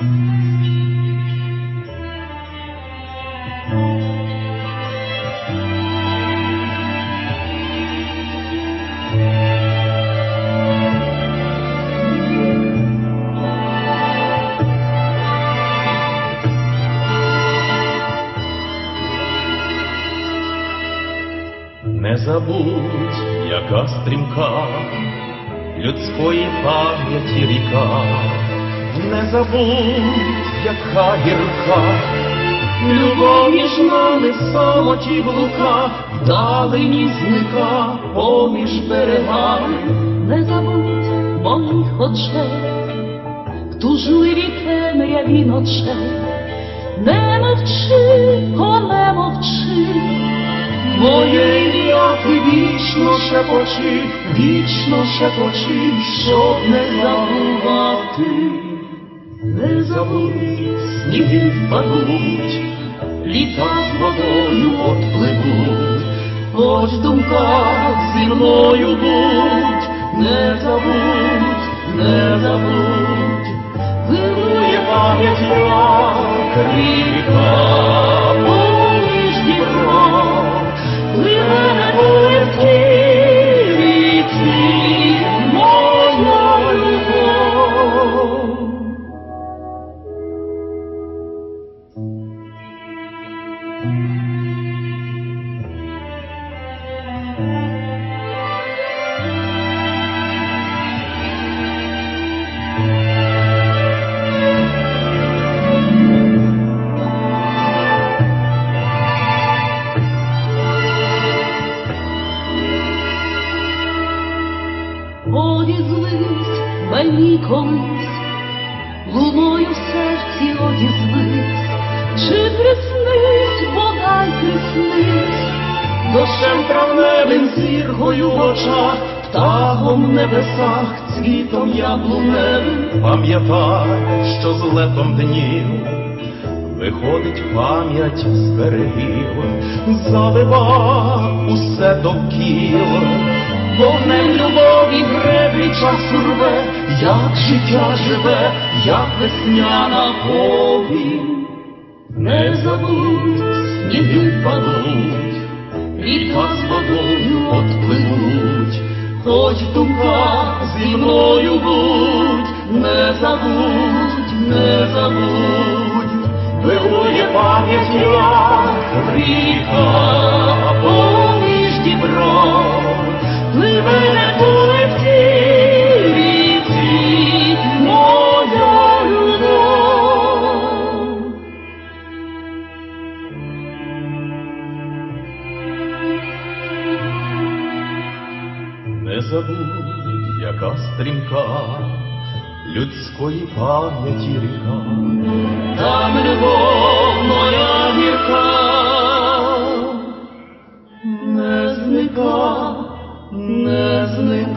Не забудь, яка стрімка людської пам'яті ріка, не забудь, яка гірка, любов між нами самоті блука, вдалині зника поміж берегами. не забудь моїх очей, в тужливій темряві ночей, не мовчи, о, не мовчи, Моє ім'я ти вічно шепочи, вічно шепочи, щоб не забувати. Не забудь, сніги впадуть, літа з водою отпливуть, хоч в думках зі мною будь, не забудь, не забудь, мені колись, луною в серці одізвись, чи приснись, бодай приснись, Дощем травневим зіркою в очах, птахом в небесах, цвітом яблуневим. Пам'ятай, що з летом днів виходить пам'ять з берегів, залива усе довкіл, вогнем любові часу рве, як життя живе, як весняна повінь. Не забудь, сніги впадуть, ріка з водою отпливуть, хоч в думках зі мною будь, не забудь, не забудь, вирує пам'ять як ріка, не яка стрімка людської пам'яті ріка, там любов моя гірка не зника, не зника.